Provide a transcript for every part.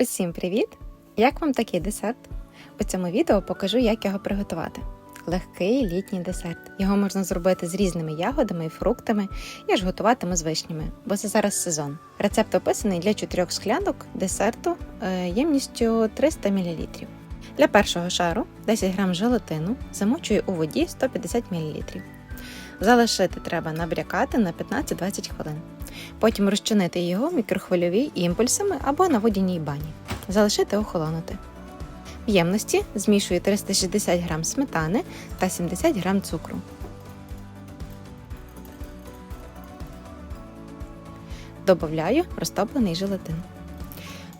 Усім привіт! Як вам такий десерт? У цьому відео покажу, як його приготувати. Легкий літній десерт. Його можна зробити з різними ягодами і фруктами. Я ж готуватиму з вишнями, бо це зараз сезон. Рецепт описаний для 4 склянок десерту е, ємністю 300 мл. Для першого шару 10 г желатину замочую у воді 150 мл. Залишити треба набрякати на 15-20 хвилин. Потім розчинити його в мікрохвильовій імпульсами або на водяній бані. Залишити охолонути. В ємності змішую 360 г сметани та 70 г цукру. Добавляю розтоплений желатин.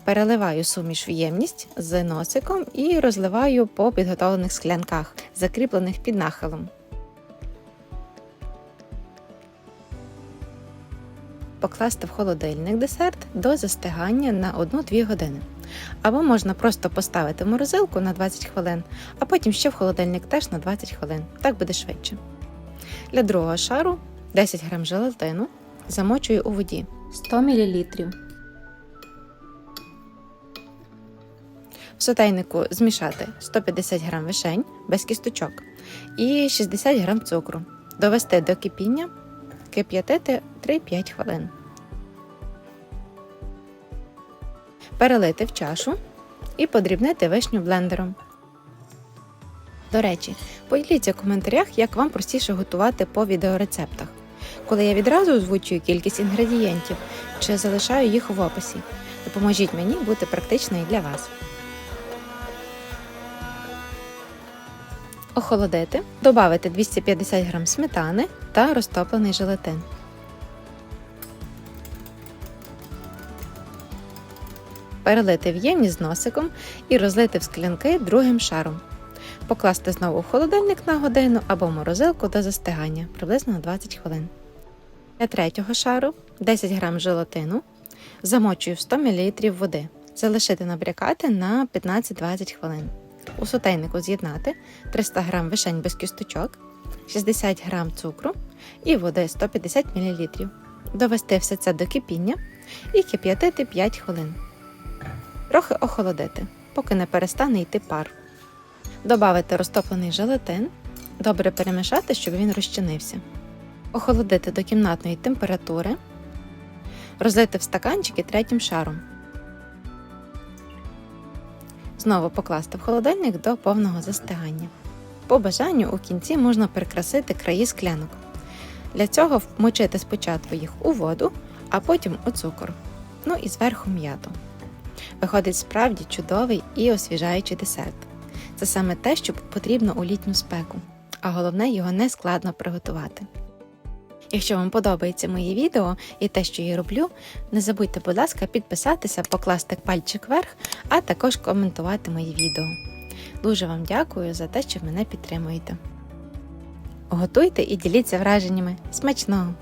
Переливаю суміш в ємність з носиком і розливаю по підготовлених склянках, закріплених під нахилом. Покласти в холодильник десерт до застигання на 1-2 години. Або можна просто поставити морозилку на 20 хвилин, а потім ще в холодильник теж на 20 хвилин. Так буде швидше. Для другого шару 10 г желатину замочую у воді 100 мл. В сотейнику змішати 150 г вишень без кісточок і 60 г цукру. Довести до кипіння, кип'ятити 3-5 хвилин. Перелити в чашу і подрібнити вишню блендером. До речі, поділіться в коментарях, як вам простіше готувати по відеорецептах, коли я відразу озвучую кількість інгредієнтів чи залишаю їх в описі. Допоможіть мені бути практичною для вас. Охолодити, додати 250 г сметани та розтоплений желатин. Перелити в ємність з носиком і розлити в склянки другим шаром. Покласти знову в холодильник на годину або в морозилку до застигання приблизно на 20 хвилин. Для третього шару 10 г желатину замочую в 100 мл води. Залишити набрякати на 15-20 хвилин. У сотейнику з'єднати 300 г вишень без кісточок, 60 г цукру і води 150 мл. Довести все це до кипіння і кип'ятити 5 хвилин. Трохи охолодити, поки не перестане йти пар. Добавити розтоплений желатин, добре перемішати, щоб він розчинився. Охолодити до кімнатної температури, розлити в стаканчики третім шаром. Знову покласти в холодильник до повного застигання. По бажанню у кінці можна прикрасити краї склянок. Для цього вмочити спочатку їх у воду, а потім у цукор. Ну і зверху м'яту. Виходить справді чудовий і освіжаючий десерт. Це саме те, що потрібно у літню спеку, а головне його не складно приготувати. Якщо вам подобається моє відео і те, що я роблю, не забудьте, будь ласка, підписатися, покласти пальчик вверх, а також коментувати мої відео. Дуже вам дякую за те, що мене підтримуєте. Готуйте і діліться враженнями. Смачного!